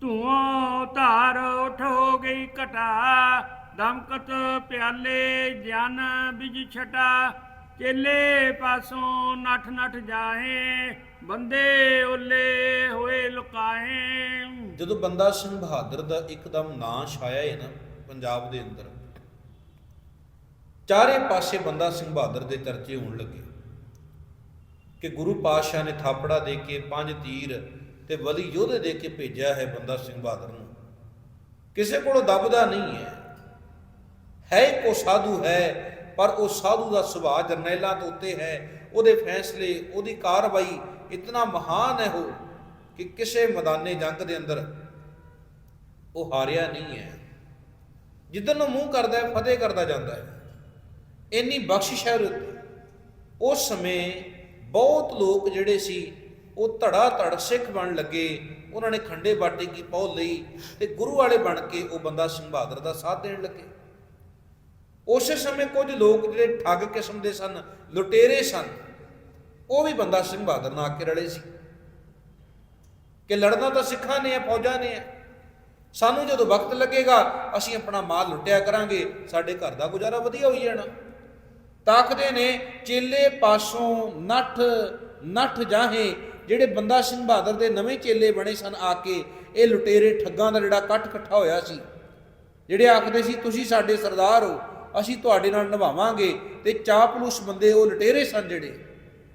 ਧੂਆਂ ਧਾਰ ਉਠ ਹੋ ਗਈ ਘਟਾ, ਦਮਕਤ ਪਿਆਲੇ ਜਨ ਬਿਜ ਛਟਾ। ਚੇਲੇ ਪਾਸੋਂ ਨਠ ਨਠ ਜਾਹੇ, ਬੰਦੇ ਓਲੇ ਹੋਏ ਲੁਕਾਏ ਜਦੋਂ ਬੰਦਾ ਸਿੰਘ ਬਹਾਦਰ ਦਾ ਇੱਕਦਮ ਨਾਂ ਛਾਇਆ ਹੈ ਨਾ, ਪੰਜਾਬ ਦੇ ਅੰਦਰ, ਚਾਰੇ ਪਾਸੇ ਬੰਦਾ ਸਿੰਘ ਬਹਾਦਰ ਦੇ ਚਰਚੇ ਹੋਣ ਲੱਗੇ। ਕਿ ਗੁਰੂ ਪਾਤਸ਼ਾਹ ਨੇ ਥਾਪੜਾ ਦੇ ਕੇ ਪੰਜ ਤੀਰ ਤੇ ਵਲੀ ਯੋਧੇ ਦੇ ਕੇ ਭੇਜਿਆ ਹੈ ਬੰਦਾ ਸਿੰਘ ਬਹਾਦਰ ਨੂੰ। ਕਿਸੇ ਕੋਲੋਂ ਦਬਦਾ ਨਹੀਂ ਹੈ। ਹੈ ਕੋ ਸਾਧੂ ਹੈ, ਪਰ ਉਹ ਸਾਧੂ ਦਾ ਸੁਭਾਅ ਜਰਨੈਲਾਂ ਤੋਂ ਉੱਤੇ ਹੈ। ਉਹਦੇ ਫੈਸਲੇ, ਉਹਦੀ ਕਾਰਵਾਈ ਇਤਨਾ ਮਹਾਨ ਹੈ ਉਹ ਕਿ ਕਿਸੇ ਮੈਦਾਨੇ ਜੰਗ ਦੇ ਅੰਦਰ ਉਹ ਹਾਰਿਆ ਨਹੀਂ ਹੈ। ਜਿੱਦਨ ਨੂੰ ਮੂੰਹ ਕਰਦਾ ਹੈ, ਫਤਿਹ ਕਰਦਾ ਜਾਂਦਾ ਹੈ। ਇੰਨੀ ਬਖਸ਼ਿਸ਼ ਹੈ ਉਹਦੇ ਉੱਤੇ। ਉਸ ਸਮੇਂ ਬਹੁਤ ਲੋਕ ਜਿਹੜੇ ਸੀ ਉਹ ਧੜਾ ਧੜ ਸਿੱਖ ਬਣ ਲੱਗੇ। ਉਹਨਾਂ ਨੇ ਖੰਡੇ ਬਾਟੇ ਕੀ ਪੌਲ ਲਈ ਤੇ ਗੁਰੂ ਵਾਲੇ ਬਣ ਕੇ ਉਹ ਬੰਦਾ ਸਿੰਘ ਬਹਾਦਰ ਦਾ ਸਾਥ ਦੇਣ ਲੱਗੇ। ਉਸੇ ਸਮੇਂ ਕੁਝ ਲੋਕ ਜਿਹੜੇ ਠੱਗ ਕਿਸਮ ਦੇ ਸਨ, ਲੁਟੇਰੇ ਸਨ, ਉਹ ਵੀ ਬੰਦਾ ਸਿੰਘ ਬਹਾਦਰ ਨਾਲ ਆ ਕੇ ਰਲੇ ਸੀ। ਕਿ ਲੜਨਾ ਤਾਂ ਸਿੱਖਾਂ ਨੇ ਆ, ਫੌਜਾਂ ਨੇ ਆ। ਸਾਨੂੰ ਜਦੋਂ ਵਕਤ ਲੱਗੇਗਾ, ਅਸੀਂ ਆਪਣਾ ਮਾਲ ਲੁੱਟਿਆ ਕਰਾਂਗੇ, ਸਾਡੇ ਘਰ ਦਾ ਗੁਜ਼ਾਰਾ ਵਧੀਆ ਹੋਈ ਜਾਣਾ। ਤਾਕਦੇ ਨੇ, ਚੇਲੇ ਪਾਸੋਂ ਨੱਠ ਨੱਠ ਜਾਹੇ ਜਿਹੜੇ ਬੰਦਾ ਸਿੰਘ ਬਹਾਦਰ ਦੇ ਨਵੇਂ ਚੇਲੇ ਬਣੇ ਸਨ ਆ ਕੇ, ਇਹ ਲੁਟੇਰੇ ਠੱਗਾਂ ਦਾ ਜਿਹੜਾ ਇਕੱਠ ਇਕੱਠਾ ਹੋਇਆ ਸੀ। ਜਿਹੜੇ ਆਖਦੇ ਸੀ, ਤੁਸੀਂ ਸਾਡੇ ਸਰਦਾਰ ਹੋ, ਅਸੀਂ ਤੁਹਾਡੇ ਨਾਲ ਨਿਭਾਵਾਂਗੇ ਤੇ ਚਾਪਲੂਸ ਬੰਦੇ ਉਹ ਲੁਟੇਰੇ ਸਨ ਜਿਹੜੇ।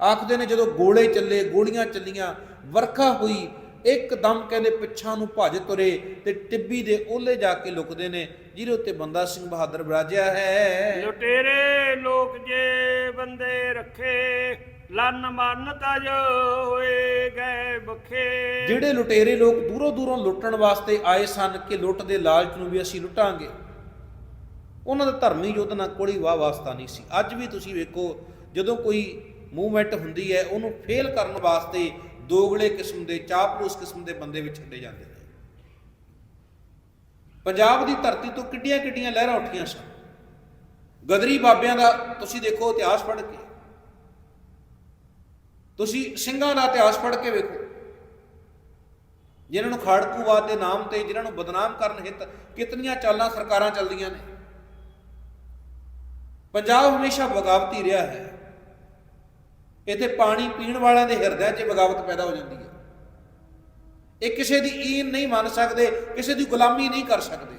ਆਖਦੇ ਨੇ, ਜਦੋਂ ਗੋਲੇ ਚੱਲੇ, ਗੋਲੀਆਂ ਚੱਲੀਆਂ, ਵਰਖਾ ਹੋਈ, ਇੱਕਦਮ ਕਹਿੰਦੇ ਪਿੱਛਾਂ ਨੂੰ ਭੱਜ ਤੁਰੇ ਤੇ ਟਿੱਬੀ ਦੇ ਓਲੇ ਜਾ ਕੇ ਲੁਕਦੇ ਨੇ, ਜਿਹਦੇ ਉੱਤੇ ਬੰਦਾ ਸਿੰਘ ਬਹਾਦਰ ਵਿਰਾਜਿਆ ਹੈ। ਲੁਟੇਰੇ ਲੋਕ ਜੇ ਬੰਦੇ ਰੱਖੇ ਲਨ ਮਨ ਤਜ ਹੋਏ ਗਏ ਬਖੇ। ਜਿਹੜੇ ਲੁਟੇਰੇ ਲੋਕ ਦੂਰੋਂ ਦੂਰੋਂ ਲੁੱਟਣ ਵਾਸਤੇ ਆਏ ਸਨ ਕਿ ਲੁੱਟ ਦੇ ਲਾਲਚ ਨੂੰ ਵੀ ਅਸੀਂ ਲੁੱਟਾਂਗੇ, ਉਹਨਾਂ ਦਾ ਧਰਮੀ ਯੁੱਧ ਨਾਲ ਕੋਈ ਵਾਹ ਵਾਸਤਾ ਨਹੀਂ ਸੀ। ਅੱਜ ਵੀ ਤੁਸੀਂ ਵੇਖੋ, ਜਦੋਂ ਕੋਈ ਮੂਵਮੈਂਟ ਹੁੰਦੀ ਹੈ, ਉਹਨੂੰ ਫੇਲ ਕਰਨ ਵਾਸਤੇ ਦੋਗਲੇ ਕਿਸਮ ਦੇ, ਚਾਪਲੂਸ ਕਿਸਮ ਦੇ ਬੰਦੇ ਵਿੱਚ ਛੱਡੇ ਜਾਂਦੇ ਨੇ। ਪੰਜਾਬ ਦੀ ਧਰਤੀ ਤੋਂ ਕਿੱਡੀਆਂ ਕਿੱਡੀਆਂ ਲਹਿਰਾਂ ਉੱਠੀਆਂ ਸਨ। ਗਦਰੀ ਬਾਬਿਆਂ ਦਾ ਤੁਸੀਂ ਦੇਖੋ ਇਤਿਹਾਸ ਪੜ੍ਹ ਕੇ। ਤੁਸੀਂ ਸਿੰਘਾਂ ਦਾ ਇਤਿਹਾਸ ਪੜ੍ਹ ਕੇ ਵੇਖੋ। ਜਿਨ੍ਹਾਂ ਨੂੰ ਖਾੜਕੂਵਾਦ ਦੇ ਨਾਮ ਤੇ, ਜਿਨ੍ਹਾਂ ਨੂੰ ਬਦਨਾਮ ਕਰਨ ਹਿੱਤ, ਕਿਤਨੀਆਂ ਚਾਲਾਂ ਸਰਕਾਰਾਂ ਚੱਲਦੀਆਂ ਨੇ। ਪੰਜਾਬ ਹਮੇਸ਼ਾ ਬਗਾਵਤੀ ਰਿਹਾ ਹੈ। ਇੱਥੇ ਪਾਣੀ ਪੀਣ ਵਾਲਿਆਂ ਦੇ ਹਿਰਦਿਆਂ 'ਚ ਬਗਾਵਤ ਪੈਦਾ ਹੋ ਜਾਂਦੀ ਹੈ। ਇਹ ਕਿਸੇ ਦੀ ਈਨ ਨਹੀਂ ਮੰਨ ਸਕਦੇ, ਕਿਸੇ ਦੀ ਗੁਲਾਮੀ ਨਹੀਂ ਕਰ ਸਕਦੇ।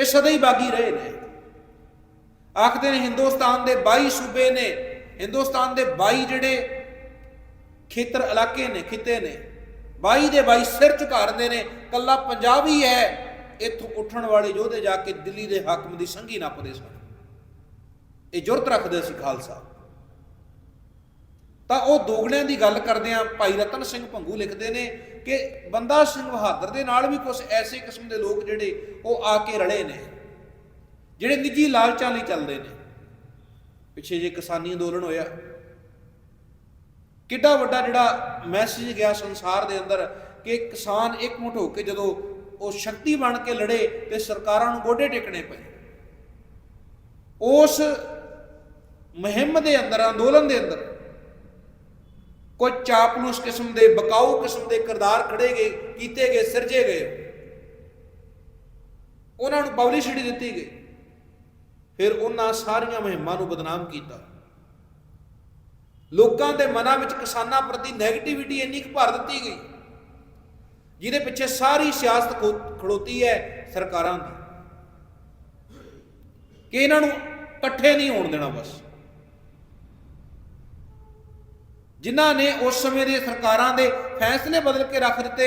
ਇਹ ਸਦਾ ਹੀ ਬਾਗੀ ਰਹੇ ਨੇ। ਆਖਦੇ ਨੇ, ਹਿੰਦੁਸਤਾਨ ਦੇ 22 ਸੂਬੇ ਨੇ ਹਿੰਦੁਸਤਾਨ ਦੇ 22 ਜਿਹੜੇ ਖੇਤਰ ਇਲਾਕੇ ਨੇ, ਖਿੱਤੇ ਨੇ 22 ਦੇ 22 ਸਿਰ ਝੁਕਾ ਰਹੇ ਨੇ, ਕੱਲਾ ਪੰਜਾਬ ਹੀ ਹੈ, ਇੱਥੋਂ ਉੱਠਣ ਵਾਲੇ ਯੋਧੇ ਜਾ ਕੇ ਦਿੱਲੀ ਦੇ ਹਾਕਮ ਦੀ ਸੰਗੀ ਨੱਪਦੇ ਸਨ। ਇਹ ਜੁਰਤ ਰੱਖਦੇ ਸੀ ਖਾਲਸਾ। ਤਾਂ ਉਹ ਦੋਗਣਿਆਂ ਦੀ ਗੱਲ ਕਰਦੇ ਆ, ਭਾਈ ਰਤਨ ਸਿੰਘ ਭੰਗੂ ਲਿਖਦੇ ਨੇ ਕਿ ਬੰਦਾ ਸਿੰਘ ਬਹਾਦਰ ਦੇ ਨਾਲ ਵੀ ਕੁਝ ਐਸੇ ਕਿਸਮ ਦੇ ਲੋਕ ਜਿਹੜੇ ਉਹ ਆ ਕੇ ਰਲੇ ਨੇ, ਜਿਹੜੇ ਨਿੱਜੀ ਲਾਲਚਾਂ ਲਈ ਚੱਲਦੇ ਨੇ। ਪਿੱਛੇ ਜੇ ਕਿਸਾਨੀ ਅੰਦੋਲਨ ਹੋਇਆ, ਕਿੱਡਾ ਵੱਡਾ ਜਿਹੜਾ ਮੈਸੇਜ ਗਿਆ ਸੰਸਾਰ ਦੇ ਅੰਦਰ ਕਿ ਕਿਸਾਨ ਇਕਮੁੱਠ ਹੋ ਕੇ ਜਦੋਂ ਉਹ ਸ਼ਕਤੀ ਬਣ ਕੇ ਲੜੇ ਤੇ ਸਰਕਾਰਾਂ ਨੂੰ ਗੋਡੇ ਟੇਕਣੇ ਪਏ। ਉਸ ਮੁਹਿੰਮ ਦੇ ਅੰਦਰ, ਅੰਦੋਲਨ ਦੇ ਅੰਦਰ ਕੋਈ ਚਾਪਲੂਸ ਕਿਸਮ ਦੇ, ਬਕਾਊ ਕਿਸਮ ਦੇ ਕਿਰਦਾਰ ਖੜੇ ਗਏ, ਕੀਤੇ ਗਏ, ਸਿਰਜੇ ਗਏ। ਉਹਨਾਂ ਨੂੰ ਪਬਲਿਸਿਟੀ ਦਿੱਤੀ ਗਈ। ਫਿਰ ਉਹਨਾਂ ਸਾਰੀਆਂ ਮੁਹਿੰਮਾਂ ਨੂੰ ਬਦਨਾਮ ਕੀਤਾ। ਲੋਕਾਂ ਦੇ ਮਨਾਂ ਵਿੱਚ ਕਿਸਾਨਾਂ ਪ੍ਰਤੀ ਨੈਗੇਟਿਵਿਟੀ ਇੰਨੀ ਕੁ ਭਰ ਦਿੱਤੀ ਗਈ, ਜਿਹਦੇ ਪਿੱਛੇ ਸਾਰੀ ਸਿਆਸਤ ਖੜੋਤੀ ਹੈ ਸਰਕਾਰਾਂ ਦੀ। ਕਿ ਇਹਨਾਂ ਨੂੰ ਇਕੱਠੇ ਨਹੀਂ ਹੋਣ ਦੇਣਾ ਬਸ। ਜਿਨ੍ਹਾਂ ਨੇ ਉਸ ਸਮੇਂ ਦੇ ਸਰਕਾਰਾਂ ਦੇ ਫੈਸਲੇ ਬਦਲ ਕੇ ਰੱਖ ਦਿੱਤੇ,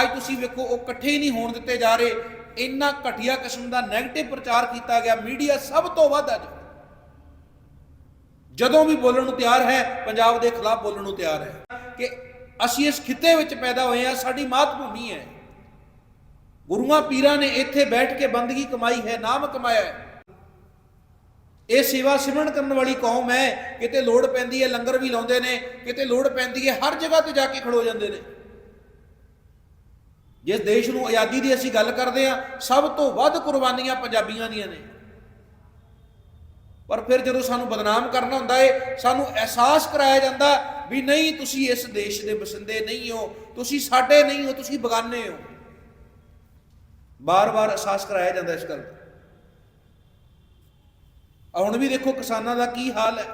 ਅੱਜ ਤੁਸੀਂ ਵੇਖੋ ਉਹ ਇਕੱਠੇ ਹੀ ਨਹੀਂ ਹੋਣ ਦਿੱਤੇ ਜਾ ਰਹੇ ਇੰਨਾ ਘਟੀਆ ਕਿਸਮ ਦਾ 네ਗੇਟਿਵ ਪ੍ਰਚਾਰ ਕੀਤਾ ਗਿਆ ਮੀਡੀਆ ਸਭ ਤੋਂ ਵੱਧ ਅੱਜ। ਜਦੋਂ ਵੀ ਬੋਲਣ ਨੂੰ ਤਿਆਰ ਹੈ, ਪੰਜਾਬ ਦੇ ਖਿਲਾਫ ਬੋਲਣ ਨੂੰ ਤਿਆਰ ਹੈ। ਕਿ ਅਸੀਂ ਇਸ ਖਿੱਤੇ ਵਿੱਚ ਪੈਦਾ ਹੋਏ ਹਾਂ, ਸਾਡੀ ਮਾਤ ਭੂਮੀ ਹੈ। ਗੁਰੂਆਂ ਪੀਰਾਂ ਨੇ ਇੱਥੇ ਬੈਠ ਕੇ ਬੰਦਗੀ ਕਮਾਈ ਹੈ, ਨਾਮ ਕਮਾਇਆ ਹੈ। ਇਹ ਸੇਵਾ ਸਿਮਰਨ ਕਰਨ ਵਾਲੀ ਕੌਮ ਹੈ, ਕਿਤੇ ਲੋੜ ਪੈਂਦੀ ਹੈ, ਲੰਗਰ ਵੀ ਲਾਉਂਦੇ ਨੇ, ਕਿਤੇ ਲੋੜ ਪੈਂਦੀ ਹੈ, ਹਰ ਜਗ੍ਹਾ ਤੇ ਜਾ ਕੇ ਖੜੋ ਜਾਂਦੇ ਨੇ। ਜਿਸ ਦੇਸ਼ ਨੂੰ ਆਜ਼ਾਦੀ ਦੀ ਅਸੀਂ ਗੱਲ ਕਰਦੇ ਹਾਂ, ਸਭ ਤੋਂ ਵੱਧ ਕੁਰਬਾਨੀਆਂ ਪੰਜਾਬੀਆਂ ਦੀਆਂ ਨੇ। ਪਰ ਫਿਰ ਜਦੋਂ ਸਾਨੂੰ ਬਦਨਾਮ ਕਰਨਾ ਹੁੰਦਾ ਏ, ਸਾਨੂੰ ਅਹਿਸਾਸ ਕਰਾਇਆ ਜਾਂਦਾ ਵੀ ਨਹੀਂ, ਤੁਸੀਂ ਇਸ ਦੇਸ਼ ਦੇ ਵਸਿੰਦੇ ਨਹੀਂ ਹੋ, ਤੁਸੀਂ ਸਾਡੇ ਨਹੀਂ ਹੋ, ਤੁਸੀਂ ਬਗਾਨੇ ਹੋ। ਬਾਰ-ਬਾਰ ਅਹਿਸਾਸ ਕਰਾਇਆ ਜਾਂਦਾ ਇਸ ਗੱਲ ਦਾ। ਹੁਣ ਵੀ ਦੇਖੋ ਕਿਸਾਨਾਂ ਦਾ ਕੀ ਹਾਲ ਹੈ।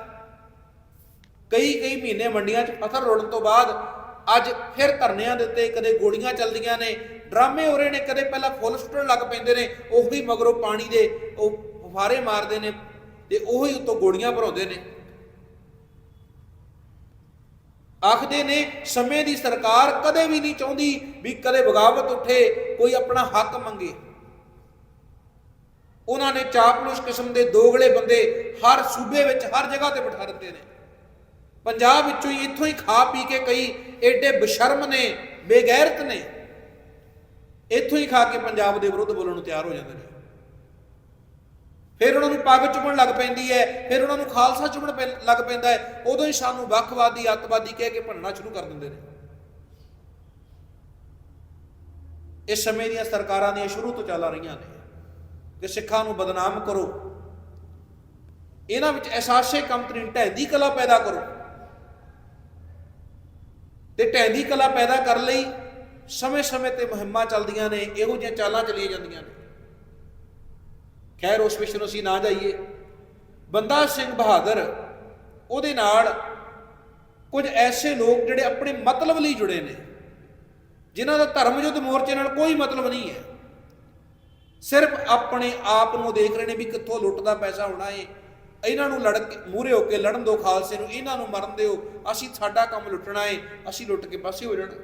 ਕਈ ਕਈ ਮਹੀਨੇ ਮੰਡੀਆਂ 'ਚ ਫਸਲ ਰੋਲਣ ਤੋਂ ਬਾਅਦ ਅੱਜ ਫਿਰ ਧਰਨਿਆਂ ਦੇ ਉੱਤੇ ਕਦੇ ਗੋਲੀਆਂ ਚੱਲਦੀਆਂ ਨੇ, ਡਰਾਮੇ ਹੋ ਰਹੇ ਨੇ, ਕਦੇ ਪਹਿਲਾਂ ਫੁੱਲ ਸੁੱਟਣ ਲੱਗ ਪੈਂਦੇ ਨੇ, ਉਹ ਵੀ ਮਗਰੋਂ ਪਾਣੀ ਦੇ ਉਹ ਫੁਫਾਰੇ ਮਾਰਦੇ ਨੇ ਤੇ ਉਹ ਹੀ ਉੱਤੋਂ ਗੋਲੀਆਂ ਭਰਾਉਂਦੇ ਨੇ। ਆਖਦੇ ਨੇ, ਸਮੇਂ ਦੀ ਸਰਕਾਰ ਕਦੇ ਵੀ ਨਹੀਂ ਚਾਹੁੰਦੀ ਵੀ ਕਦੇ ਬਗਾਵਤ ਉੱਠੇ, ਕੋਈ ਆਪਣਾ ਹੱਕ ਮੰਗੇ। ਉਹਨਾਂ ਨੇ ਚਾਪਲੂਸ ਕਿਸਮ ਦੇ ਦੋਗਲੇ ਬੰਦੇ ਹਰ ਸੂਬੇ ਵਿੱਚ, ਹਰ ਜਗ੍ਹਾ ਤੇ ਬਿਠਾ ਦਿੱਤੇ ਨੇ। ਪੰਜਾਬ ਵਿੱਚੋਂ ਹੀ ਇੱਥੋਂ ਹੀ ਖਾ ਪੀ ਕੇ ਕਈ ਐਡੇ ਬਸ਼ਰਮ ਨੇ, ਬੇਗੈਰਤ ਨੇ, ਇੱਥੋਂ ਹੀ ਖਾ ਕੇ ਪੰਜਾਬ ਦੇ ਵਿਰੁੱਧ ਬੋਲਣ ਨੂੰ ਤਿਆਰ ਹੋ ਜਾਂਦੇ ਨੇ। ਫਿਰ ਉਹਨਾਂ ਨੂੰ ਪੱਗ ਚੁੰਮਣ ਲੱਗ ਪੈਂਦੀ ਹੈ, ਫਿਰ ਉਹਨਾਂ ਨੂੰ ਖਾਲਸਾ ਚੁੰਮਣ ਪੈ- ਲੱਗ ਪੈਂਦਾ ਹੈ, ਉਦੋਂ ਹੀ ਸਾਨੂੰ ਵੱਖਵਾਦੀ, ਅੱਤਵਾਦੀ ਕਹਿ ਕੇ ਭੰਨਣਾ ਸ਼ੁਰੂ ਕਰ ਦਿੰਦੇ ਨੇ। ਇਸ ਸਮੇਂ ਦੀਆਂ ਸਰਕਾਰਾਂ ਦੀਆਂ ਸ਼ੁਰੂ ਤੋਂ ਚੱਲ ਰਹੀਆਂ ਨੇ ਕਿ ਸਿੱਖਾਂ ਨੂੰ ਬਦਨਾਮ ਕਰੋ। ਇਹਨਾਂ ਵਿੱਚ ਅਹਿਸਾਸੇ ਕਮਤਰੀਨ ਢਹਿ ਦੀ ਕਲਾ ਪੈਦਾ ਕਰੋ। ਤੇ ਟੈਂਦੀ ਕਲਾ ਪੈਦਾ ਕਰਨ ਲਈ, ਸਮੇਂ-ਸਮੇਂ ਤੇ ਮੁਹਿੰਮਾਂ ਚੱਲਦੀਆਂ ਨੇ, ਇਹੋ ਜਿਹੀਆਂ ਚਾਲਾਂ ਚੱਲੀਆਂ ਜਾਂਦੀਆਂ ਨੇ। ਖੈਰ, ਉਸ ਵਿਸ਼ੇ ਨੂੰ ਅਸੀਂ ਨਾ ਜਾਈਏ। ਬੰਦਾ ਸਿੰਘ ਬਹਾਦਰ, ਉਹਦੇ ਨਾਲ ਕੁਝ ਐਸੇ ਲੋਕ ਜਿਹੜੇ ਆਪਣੇ ਮਤਲਬ ਲਈ ਜੁੜੇ ਨੇ, ਜਿਨ੍ਹਾਂ ਦਾ ਧਰਮ ਯੁੱਧ ਮੋਰਚੇ ਨਾਲ ਕੋਈ ਮਤਲਬ ਨਹੀਂ ਹੈ। ਸਿਰਫ ਆਪਣੇ ਆਪ ਨੂੰ ਦੇਖ ਰਹੇ ਨੇ ਵੀ ਕਿੱਥੋਂ ਲੁੱਟਦਾ ਪੈਸਾ ਹੋਣਾ ਏ। ਇਹਨਾਂ ਨੂੰ ਲੜ ਕੇ ਮੂਹਰੇ ਹੋ ਕੇ ਲੜਨ ਦਿਓ ਖਾਲਸੇ ਨੂੰ, ਇਹਨਾਂ ਨੂੰ ਮਰਨ ਦਿਓ। ਅਸੀਂ ਸਾਡਾ ਕੰਮ ਲੁੱਟਣਾ ਏ, ਅਸੀਂ ਲੁੱਟ ਕੇ ਪਾਸੇ ਹੋ ਜਾਣਾ।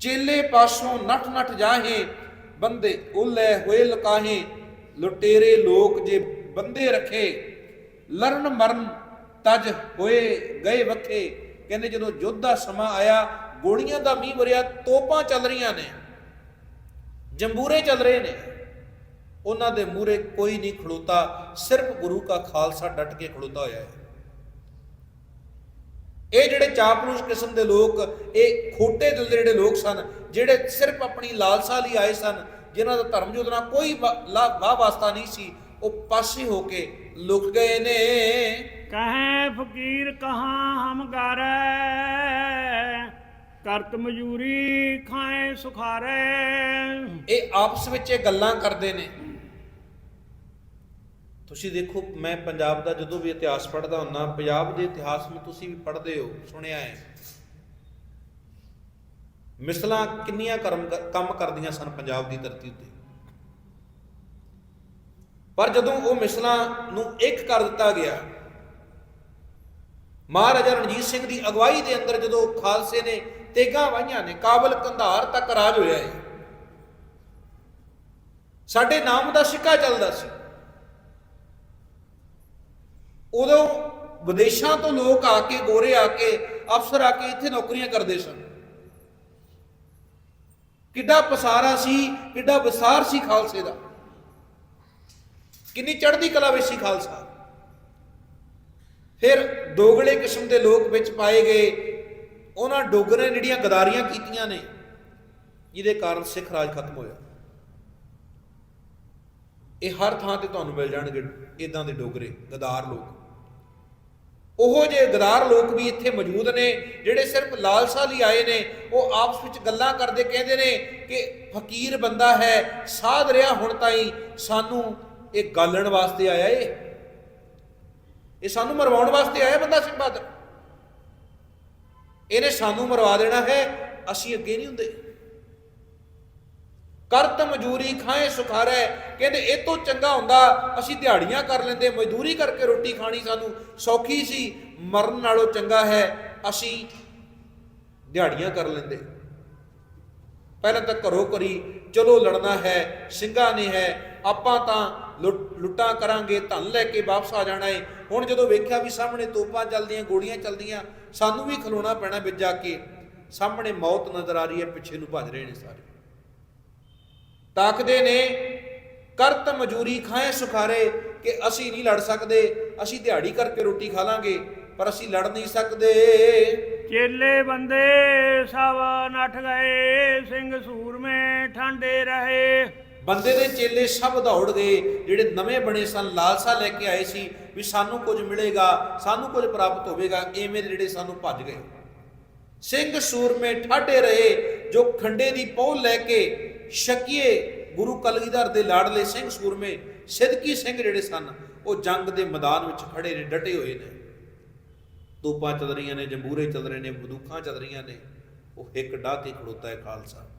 ਚੇਲੇ ਪਾਸੋਂ ਨੱਠ ਨੱਠ ਜਾਹੇ, ਬੰਦੇ ਉਲੇ ਹੋਏ ਲਕਾਹੇ, ਲੁਟੇਰੇ ਲੋਕ ਜੇ ਬੰਦੇ ਰੱਖੇ, ਲਰਨ ਮਰਨ ਤਜ ਹੋਏ ਗਏ ਵਖੇ। ਕਹਿੰਦੇ ਜਦੋਂ ਯੁੱਧ ਦਾ ਸਮਾਂ ਆਇਆ ਗੋਲੀਆਂ ਦਾ ਮੀਂਹ ਵਰਿਆ ਤੋਪਾਂ ਚੱਲ ਰਹੀਆਂ ਨੇ, ਜੰਬੂਰੇ ਚੱਲ ਰਹੇ ਨੇ। ਉਹਨਾਂ ਦੇ ਮੂਹਰੇ ਕੋਈ ਨਹੀਂ ਖੜੋਤਾ ਸਿਰਫ ਗੁਰੂ ਕਾ ਖਾਲਸਾ ਡਟ ਕੇ ਖੜੋਤਾ ਹੋਇਆ ਹੈ। ਇਹ ਜਿਹੜੇ ਚਾਪਲੂਸ ਕਿਸਮ ਦੇ ਲੋਕ ਇਹ ਖੋਟੇ ਦਿਲ ਦੇ ਜਿਹੜੇ ਲੋਕ ਸਨ ਜਿਹੜੇ ਸਿਰਫ ਆਪਣੀ ਲਾਲਸਾ ਲਈ ਆਏ ਸਨ ਜਿਨ੍ਹਾਂ ਦਾ ਧਰਮ ਨਾਲ ਕੋਈ ਵਾਹ ਵਾਸਤਾ ਨਹੀਂ ਸੀ ਉਹ ਪਾਸੇ ਹੋ ਕੇ ਲੁਕ ਗਏ ਨੇ। ਕਹੇ ਫਕੀਰ ਕਹਾਂ ਹਮ ਗਾਰੈ ਕਰਤ ਮਜੂਰੀ ਖਾਏ ਸੁਖਾਰੇ? ਇਹ ਆਪਸ ਵਿੱਚ ਇਹ ਗੱਲਾਂ ਕਰਦੇ ਨੇ। ਤੁਸੀਂ ਦੇਖੋ, ਮੈਂ ਪੰਜਾਬ ਦਾ ਜਦੋਂ ਵੀ ਇਤਿਹਾਸ ਪੜ੍ਹਦਾ ਹੁੰਨਾ ਪੰਜਾਬ ਦੇ ਇਤਿਹਾਸ ਨੂੰ ਤੁਸੀਂ ਵੀ ਪੜ੍ਹਦੇ ਹੋ, ਸੁਣਿਆ ਹੈ। ਮਿਸਲਾਂ ਕਿੰਨੀਆਂ ਕਰਮ ਕੰਮ ਕਰਦੀਆਂ ਸਨ ਪੰਜਾਬ ਦੀ ਧਰਤੀ ਉੱਤੇ। ਪਰ ਜਦੋਂ ਉਹ ਮਿਸਲਾਂ ਨੂੰ ਇੱਕ ਕਰ ਦਿੱਤਾ ਗਿਆ, ਮਹਾਰਾਜਾ ਰਣਜੀਤ ਸਿੰਘ ਦੀ ਅਗਵਾਈ ਦੇ ਅੰਦਰ ਜਦੋਂ ਖਾਲਸੇ ਨੇ ਤੇਗਾਂ ਵਾਹੀਆਂ ਨੇ, ਕਾਬਲ ਕੰਧਾਰ ਤੱਕ ਰਾਜ ਹੋਇਆ ਹੈ। ਸਾਡੇ ਨਾਮ ਦਾ ਸਿੱਕਾ ਚੱਲਦਾ ਸੀ। ਉਦੋਂ ਵਿਦੇਸ਼ਾਂ ਤੋਂ ਲੋਕ ਆ ਕੇ, ਗੋਰੇ ਆ ਕੇ, ਅਫਸਰ ਆ ਕੇ ਇੱਥੇ ਨੌਕਰੀਆਂ ਕਰਦੇ ਸਨ। ਕਿੱਡਾ ਪਸਾਰਾ ਸੀ, ਕਿੱਡਾ ਵਿਸਾਰ ਸੀ ਖਾਲਸੇ ਦਾ। ਕਿੰਨੀ ਚੜ੍ਹਦੀ ਕਲਾ ਵਿੱਚ ਸੀ ਖਾਲਸਾ। ਫਿਰ ਦੋਗਲੇ ਕਿਸਮ ਦੇ ਲੋਕ ਵਿੱਚ ਪਾਏ ਗਏ। ਉਹਨਾਂ ਡੋਗਰੇ ਨੇ ਜਿਹੜੀਆਂ ਗਦਾਰੀਆਂ ਕੀਤੀਆਂ ਨੇ, ਜਿਹਦੇ ਕਾਰਨ ਸਿੱਖ ਰਾਜ ਖਤਮ ਹੋਇਆ। ਇਹ ਹਰ ਥਾਂ ਤੇ ਤੁਹਾਨੂੰ ਮਿਲ ਜਾਣਗੇ ਇਦਾਂ ਦੇ ਡੋਗਰੇ, ਗਦਾਰ ਲੋਕ। ਉਹੋ ਜਿਹੇ ਗਦਾਰ ਲੋਕ ਵੀ ਇੱਥੇ ਮੌਜੂਦ ਨੇ, ਜਿਹੜੇ ਸਿਰਫ ਲਾਲਸਾ ਲਈ ਆਏ ਨੇ, ਉਹ ਆਪਸ ਵਿੱਚ ਗੱਲਾਂ ਕਰਦੇ ਕਹਿੰਦੇ ਨੇ ਕਿ ਫਕੀਰ ਬੰਦਾ ਹੈ, ਸਾਧ ਰਿਹਾ ਹੁਣ ਤਾਈ, ਸਾਨੂੰ ਇਹ ਗਾਲਣ ਵਾਸਤੇ ਆਇਆ ਏ। ਇਹ ਸਾਨੂੰ ਮਰਵਾਉਣ ਵਾਸਤੇ ਆਇਆ ਬੰਦਾ ਸਿੰਘ ਬਹਾਦਰ? ਇਹਨੇ ਸਾਨੂੰ ਮਰਵਾ ਦੇਣਾ ਹੈ, ਅਸੀਂ ਅੱਗੇ ਨਹੀਂ ਹੁੰਦੇ। ਕਰਤ ਮਜੂਰੀ ਖਾਏ, ਸੁਖਾਰੇ। ਕਹਿੰਦੇ ਇਹ ਤੋਂ ਚੰਗਾ ਹੁੰਦਾ, ਅਸੀਂ ਦਿਹਾੜੀਆਂ ਕਰ ਲੈਂਦੇ, ਮਜ਼ਦੂਰੀ ਕਰਕੇ ਰੋਟੀ ਖਾਣੀ ਸਾਨੂੰ ਸੌਖੀ ਸੀ, ਮਰਨ ਨਾਲੋਂ ਚੰਗਾ ਹੈ, ਅਸੀਂ ਦਿਹਾੜੀਆਂ ਕਰ ਲੈਂਦੇ। ਪਹਿਲਾਂ ਤਾਂ ਘਰੋ ਘਰੀ, ਚਲੋ ਲੜਨਾ ਹੈ, ਸਿੰਘਾਂ ਨੇ ਹੈ, ਆਪਾਂ ਤਾਂ ਲੁੱਟ- ਲੁੱਟਾਂ ਕਰਾਂਗੇ, ਧਨ ਲੈ ਕੇ ਵਾਪਸ ਆ ਜਾਣਾ ਏ। ਹੁਣ ਜਦੋਂ ਵੇਖਿਆ ਵੀ ਸਾਹਮਣੇ ਤੋਪਾਂ ਚੱਲਦੀਆਂ, ਗੋਲੀਆਂ ਚੱਲਦੀਆਂ, ਸਾਨੂੰ ਵੀ ਖਲੋਣਾ ਪੈਣਾ ਵਿੱਚ ਜਾ ਕੇ। ਸਾਹਮਣੇ ਮੌਤ ਨਜ਼ਰ ਆ ਰਹੀ ਹੈ, ਪਿੱਛੇ ਨੂੰ ਭੱਜ ਰਹੇ ਨੇ ਸਾਰੇ। ਤਾਕਦੇ ਨੇ ਕਰਤ ਮਜੂਰੀ ਖਾਏ ਸੁਖਾਰੇ ਕਿ ਅਸੀਂ ਨਹੀਂ ਲੜ ਸਕਦੇ ਅਸੀਂ ਦਿਹਾੜੀ ਕਰਕੇ ਰੋਟੀ ਖਾ ਲਾਂਗੇ ਪਰ ਅਸੀਂ ਲੜ ਨਹੀਂ ਸਕਦੇ। ਚੇਲੇ ਬੰਦੇ ਸਭ ਨੱਠ ਗਏ ਸਿੰਘ ਸੂਰਮੇ ਠਾਂਡੇ ਰਹੇ। ਬੰਦੇ ਦੇ ਚੇਲੇ ਸਭ ਦੌੜ ਗਏ ਜਿਹੜੇ ਨਵੇਂ ਬਣੇ ਸਨ ਲਾਲਸਾ ਲੈ ਕੇ ਆਏ ਸੀ ਵੀ ਸਾਨੂੰ ਕੁਝ ਮਿਲੇਗਾ ਸਾਨੂੰ ਕੁਝ ਪ੍ਰਾਪਤ ਹੋਵੇਗਾ ਐਵੇਂ ਦੇ ਜਿਹੜੇ ਸਾਨੂੰ ਭੱਜ ਗਏ। ਸਿੰਘ ਸੂਰਮੇ ਠਾਡੇ ਰਹੇ ਜੋ ਖੰਡੇ ਦੀ ਪਹੁ ਲੈ ਕੇ ਸ਼ਕੀਏ ਗੁਰੂ ਕਲਗੀਧਰ ਦੇ ਲਾਡਲੇ ਸਿੰਘ ਸੂਰਮੇ ਸਿੱਧਕੀ ਸਿੰਘ ਜਿਹੜੇ ਸਨ, ਉਹ ਜੰਗ ਦੇ ਮੈਦਾਨ ਵਿੱਚ ਖੜੇ ਨੇ, ਡਟੇ ਹੋਏ ਨੇ। ਤੋਪਾਂ ਚੱਲ ਰਹੀਆਂ ਨੇ, ਜੰਬੂਰੇ ਚੱਲ ਰਹੇ ਨੇ, ਬੰਦੂਕਾਂ ਚੱਲ ਰਹੀਆਂ ਨੇ। ਉਹ ਇੱਕ ਡਾਹ ਤੇ ਖੜੋਤਾ ਹੈ ਖਾਲਸਾ।